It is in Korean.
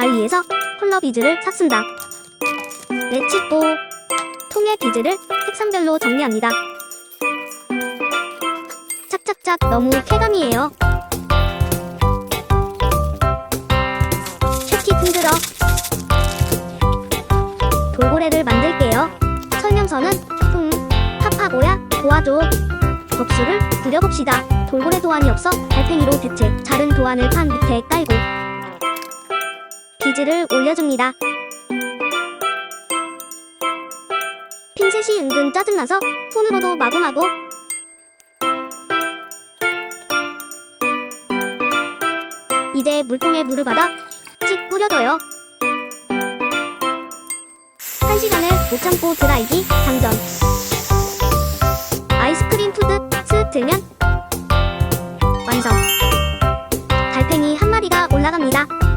알리에서 컬러 비즈를 샀습니다. 레치고 통의 비즈를 색상별로 정리합니다. 착착착 너무 쾌감이에요. 쉐키 흔들어 돌고래를 만들게요. 설명서는 흠 팝하고야 도와줘. 접수를 그려봅시다. 돌고래 도안이 없어 달팽이로 대체 자른 도안을 판 밑에 깔고 비즈를 올려줍니다. 핀셋이 은근 짜증나서 손으로도 마구마구 이제 물통에 물을 받아 찍 뿌려줘요. 한 시간을 못 참고 드라이기 장전. 아이스크림 푸드 슥 들면 완성. 달팽이 한 마리가 올라갑니다.